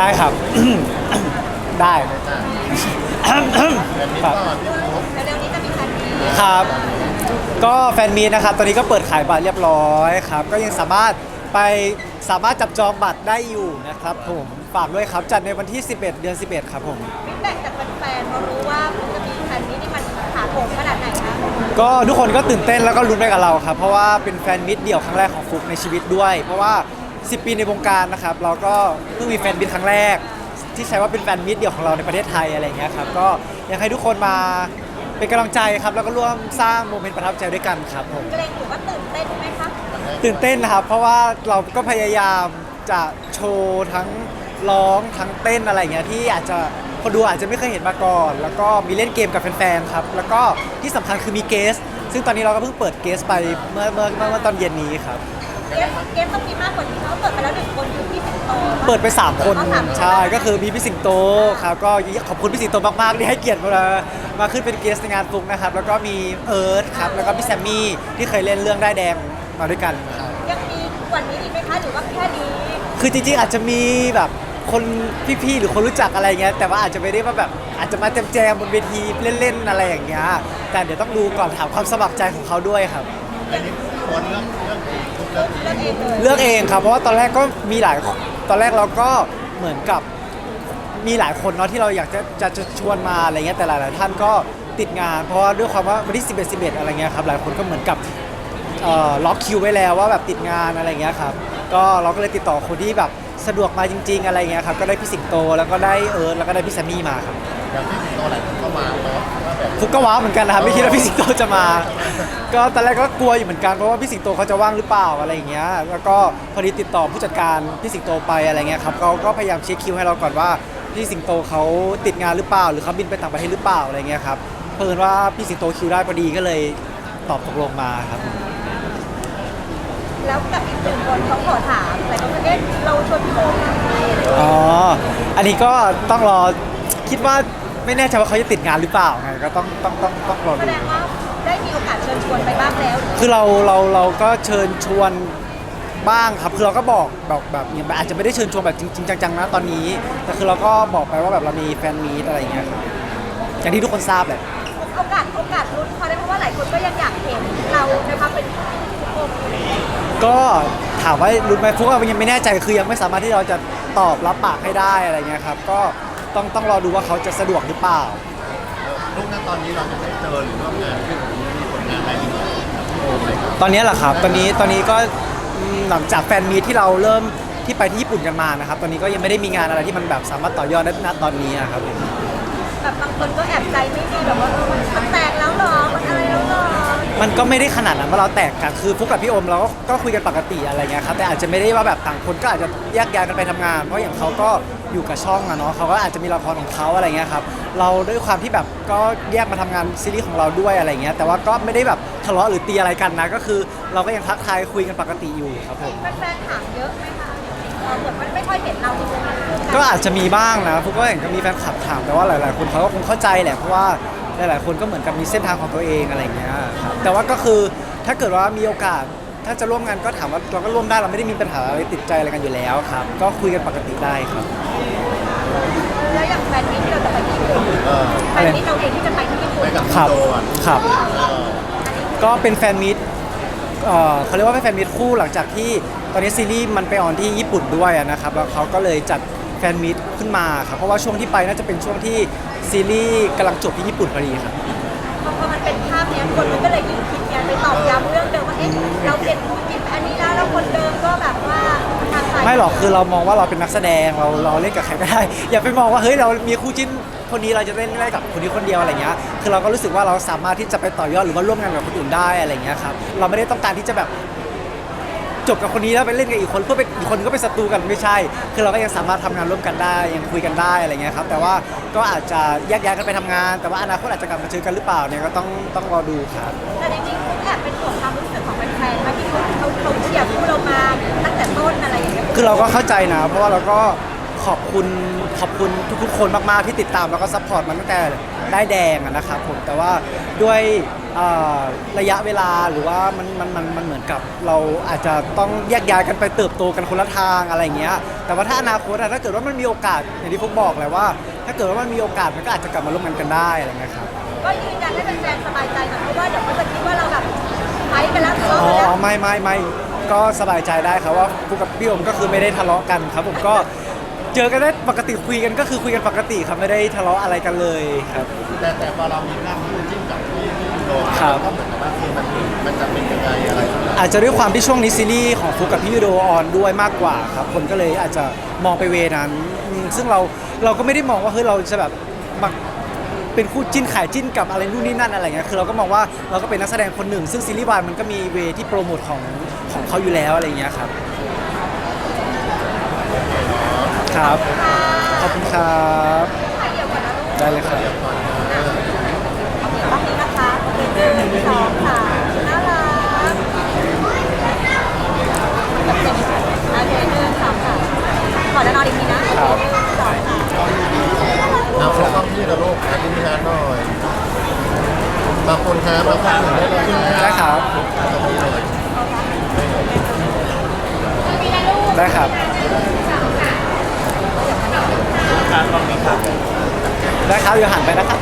ได้ครับ ได้แบบนี้ครับก็พี่โอ๊คเร็วๆนี้จะมีแฟนมีตครับ ก็แฟนมีตนะครับ ตอนนี้ก็เปิดขายบัตรเรียบร้อยครับ ก็ยังสามารถไปสามารถจับจองบัตรได้อยู่นะครับผมฝากด้วยครับจัดในวันที่ 11 เดือน 11 ครับผม ฟีดแบ็กจากแฟนๆพอรู้ว่าคุณจะมีแฟนมีตนี่มันถาโถมขนาดไหนคะก็ทุกคนก็ตื่นเต้นแล้วก็ลุ้นไปกับเราครับ เพราะว่าเป็นแฟนมิตรเดี่ยวครั้งแรกของฟุกในชีวิตด้วย เพราะว่า 10 ปีในวงการนะครับ เราก็เพิ่งมีแฟนมิตรครั้งแรก ที่ใช้ว่าเป็นแฟนมิตรเดี่ยวของเราในประเทศไทยอะไรอย่างเงี้ยครับก็อยากให้ทุกคนมาเป็นกำลังใจครับ แล้วก็ร่วมสร้างโมเมนต์ประทับใจด้วยกันครับผมเกรงหรือว่าตื่นเต้นไหมคะตื่นเต้นนะครับ เพราะว่าเราก็พยายามจะโชว์ทั้งร้องทั้งเต้นอะไรอย่างเงี้ยที่อาจจะคนดูอาจจะไม่เคยเห็นมาก่อน แล้วก็มีเล่นเกมกับแฟนๆครับ แล้วก็ที่สำคัญคือมีเกส ซึ่งตอนนี้เราก็เพิ่งเปิดเกสไปเมื่อเมื่อเมื่อเมื่อตอนเย็นนี้ครับ เกมเกมต้องมีมากกว่านี้เขาเปิดไปแล้วหนึ่งคนคือพี่สิงโตเปิดไป3คนอ๋อสามคนใช่ก็คือมีพี่สิงโตครับก็ขอบคุณพี่สิงโตมากๆที่ให้เกียรติมามาขึ้นเป็นเกสในงานฟลุกนะครับแล้วก็มีเอิร์ธครับแล้วก็พี่แซมมี่ที่เคยเล่นเรื่องได้ายแดงมาด้วยกันครับยังมีกว่านี้อีกไหมคะหรือว่าแค่นี้คือจริงๆอาจจะมีแบบคนพี่ๆหรือคนรู้จักอะไรเงี้ยแต่ว่าอาจจะไม่ได้ว่าแบบอาจจะมาแจมๆบนเวทีเล่นๆอะไรอย่างเงี้ยแต่เดี๋ยวต้องดูก่อนถามความสมัครใจของเขาด้วยครับ อันนี้คนเรื่องเรื่อกเองเลือกเองเลือกเองครับเพราะว่าตอนแรกก็มีหลายตอนแรกเราก็เหมือนกับมีหลายคนเนาะที่เราอยากจะจะจะชวนมาอะไรเงี้ยแต่หลายๆท่านก็ติดงาน เพราะว่าด้วยความว่าวันที่ 11 11 อะไรเงี้ยครับหลายคนก็เหมือนกับเอ่อล็อกคิวไว้แล้วว่าแบบติดงานอะไรเงี้ยครับก็เราก็เลยติดต่อคนที่แบบสะดวกมาจริง ๆ อะไรเงี้ยครับก็ได้พี่สิงโตแล้วก็ได้เอิร์ธแล้วก็ได้พี่แซมมี่มาครับ อย่างที่สิงโตหลายคนก็มาเนาะว่าแบบฟุกก็ว้าวเหมือนกันนะครับไม่คิดว่าพี่สิงโตจะมา ก็ตอนแรกก็กลัวอยู่เหมือนกันเพราะว่าพี่สิงโตเขาจะว่างหรือเปล่าอะไรอย่างเงี้ยแล้วก็พอดีติดต่อผู้จัดการพี่สิงโตไปอะไรเงี้ยครับเขาก็พยายามเช็คคิวให้เราก่อนว่าพี่สิงโตเขาติดงานหรือเปล่า หรือเขาบินไปต่างประเทศหรือเปล่าอะไรเงี้ยครับเพิ่นว่าพี่สิงโตคิวได้พอดีก็เลยตอบตกลงมาครับแล้วกับอีกหนึ่งคนเขาขอถามแต่เขาเอ๊ะเราชวนพี่โอมาไหมอะไรอย่างเงี้ยอ๋ออันนี้ก็ต้องรอคิดว่า ไม่แน่ใจว่าเขาจะติดงานหรือเปล่าไงก็ต้องต้องต้องต้องรอแสดู ดงว่าได้มีโอกาสเชิญชวนไปบ้างแล้วคือเราเราเราก็เชิญชวนบ้างครับคือเราก็บอกแบบแบบอย่างแบบอาจจะไม่ได้เชิญชวนแบบจริงๆจังๆนะตอนนี้ แต่คือเราก็บอกไปว่าแบบเรามีแฟนมีตอะไรอย่างเงี้ยครับอย่างที่ทุกคนทราบแหละโอกาสโอกาสลุ้นพอได้เพราะว่าหลายคนก็ยังอยากเห็นเรานะคะเป็นทุกคนก็ถามว่ารู้ไหมฟุกว่ายังไม่แน่ใจคือยังไม่สามารถที่เราจะตอบรับปากให้ได้อะไรเงี้ยครับก็ ต้องต้องรอดูว่าเขาจะสะดวกหรือเปล่า ลูกนั้นตอนนี้เราจะได้เจอหรือร่วมงานที่มีผลงานอะไรอีกไหมโอ้เลยครับตอนนี้แหละครับ ตอนนี้ตอนนี้ก็อืมหลังจากแฟนมีตที่เราเริ่มที่ไปที่ญี่ปุ่นกันมานะครับ ตอนนี้ก็ยังไม่ได้มีงานอะไรที่มันแบบสามารถต่อยอดได้ณตอนนี้อะครับผม แบบบางคนก็แอบใจไม่ดีแบบว่าเออมันมันแตกแล้วเหรอ มันอะไรแล้วเหรอมันก็ไม่ได้ขนาดนั้นว่าเราแตกกันคือฟุกกับพี่โอมเราก็ก็คุยกันปกติอะไรเงี้ยครับแต่อาจจะไม่ได้ว่าแบบต่างคนก็อาจจะแยกย้ายกันไปทำงาน เพราะอย่างเขาก็ อยู่กับช่องอะเนาะเขาก็อาจจะมีละครของเขาอะไรเงี้ยครับเราด้วยความที่แบบก็แยกมาทำงานซีรีส์ของเราด้วยอะไรเงี้ยแต่ว่าก็ไม่ได้แบบทะเลาะหรือตีอะไรกันนะ ก็คือเราก็ยังทักทายคุยกันปกติอยู่ครับผม แฟนๆถามเยอะไหมคะเออเหมือนมันไม่ค่อยเห็นเราในวงการคู่นก็อาจจะมีบ้างนะฟุกก็เห็นก็มีแฟนคลับถามแต่ว่าหลาย ๆ คนเขาก็คงเข้าใจแหละเพราะว่าหลาย ๆ คนก็เหมือนกับมีเส้นทางของตัวเองอะไรเงี้ยครับแต่ว่าก็คือถ้าเกิดว่ามีโอกาส ถ้าจะร่วมงานก็ถามว่าเราก็ร่วมได้เราไม่ได้มีปัญหาอะไรติดใจอะไรกันอยู่แล้วครับ ก็คุยกันปกติได้ครับ แล้วอย่างแฟนนี้ที่เราจะไปที่ญี่ปุ่นเออแฟนนี้เราเองที่จะไปที่ญี่ปุ่ไปนกับครัสิบงโตอะครับ เออก็เป็นแฟนมิตรเอ่อเขาเรียกว่าเป็นแฟนมิตรคู่หลังจากที่ตอนนี้ซีรีส์มันไปออนที่ญี่ปุ่นด้วยอะนะครับแล้วเขาก็เลยจัดแฟนมิตรขึ้นมาครับเพราะว่าช่วงที่ไปน่าจะเป็นช่วงที่ซีรีส์กำลังจบที่ญี่ปุ่นพอดีครับ พอมันเป็นภาพเนี้ยคนมันก็เลยยิ่งคิดไงไปตอกย้ำเรื่อง เดิมว่าเอ๊ะเราเปลี่ยนคู่จิ้นอันนี้แล้วแล้วคนเดิมก็แบบว่าทางสายไม่หรอกคือเรามองว่าเราเป็นนักแสดงเราเราเล่นกับใครก็ได้ อย่าไปมองว่าเฮ้ยเรามีคู่จิ้นคนนี้เราจะเล่นได้กับคนนี้คนเดียวอะไรเงี้ยคือเราก็รู้สึกว่าเราสามารถที่จะไปต่อยอดหรือว่าร่วมงานกับคนอื่นได้อะไรเงี้ยครับเราไม่ได้ต้องการที่จะแบบจบกับคนนี้แล้วไปเล่นกับอีกคนเพื่อเป็นอีกคนก็เป็นศัตรูกันไม่ใช่ คือเราก็ยังสามารถทำงานร่วมกันได้ยังคุยกันได้อะไรเงี้ยครับแต่ว่าก็อาจจะแยกย้ายกันไปทำงาน แต่ว่าอนาคตอาจจะกลับมาเจอกันหรือเปล่าเนี่ยก็ต้องต้องรอดูครับ แต่จริงๆคุณแอบ เป็นห่วงความรู้สึกของแฟนๆว่าที่เขาเขาเขาเชียร์คู่เรามาตั้งแต่ต้นอะไรอย่างเงี้ยคือเราก็เข้าใจนะ เพราะว่าเราก็ขอบคุณขอบคุณทุกๆคนมากๆที่ติดตามแล้วก็ซัพพอร์ตมาตั้งแต่ได้ายแดงอะนะครับผมแต่ว่าด้วยเอ่อระยะเวลาหรือว่ามันมันมันมันเหมือนกับเราอาจจะต้องแยกย้ายกันไปเติบโตกันคนละทางอะไรอย่างเงี้ยแต่ว่าถ้าอนาคตอะถ้าเกิดว่ามันมีโอกาสอย่างที่พวกบอกแหละว่า ถ้าเกิดว่ามันมีโอกาสมันก็อาจจะกลับมาร่วมงานกันได้อะไรเงี้ยครับ ก็ยืนยันให้แฟนๆสบายใจหน่อยเพราะว่าเดี๋ยวเขาจะคิดว่าเราแบบ ไฟกันแล้วทะเลาะอ๋กันแล้วอไม่ไม่ไม่ก็สบายใจได้ครับว่าพวกกับพี่โอมก็คือไม่ได้ทะเลาะกันครับ ผมก็เจอกันได้ปกติคุยกันก็คือคุยกันปกติครับไม่ได้ทะเลาะอะไรกันเลยครับ แต่แต่พอเรามีภาพคู่จิ้นกับพี่พี่โดมครับ ก็เหมือนกับว่าคือมันมันจะเป็นยังไงอะไรอย่างเงี้ยอาจจะด้วยความที่ช่วงนี้ซีรีส์ของฟุกกับพี่ยูโดออนด้วยมากกว่าครับ คนก็เลยอาจจะมองไปเวนั้นอืมซึ่งเราเราก็ไม่ได้มองว่าเฮ้ยเราจะแบบมา เป็นคู่จิ้นขายจิ้นกับอะไรนู่นนี่นั่นอะไรเงี้ยคือเราก็มองว่าเราก็เป็นนักแสดงคนหนึ่ง ซึ่งซีรีส์วายมันก็มีเวที่โปรโมทของของเขาอยู่แล้วอะไรเงี้ยครับครับขอบคุณครับได้เลยครับ ขอบคุณนะคะหนึ่งสองสามน่ารักแบบเต็มโอเคหนึ่งสองสามขอจะนอนอีกทีนะหนึ่งสองสาม เอาเขาต้องพี่กับลูกอันนี้มีงานหน่อยขอบ ครับขอบคุณได้เลยได้ครับได้ครับได้ครับเดี๋ยวหันไปนะครับ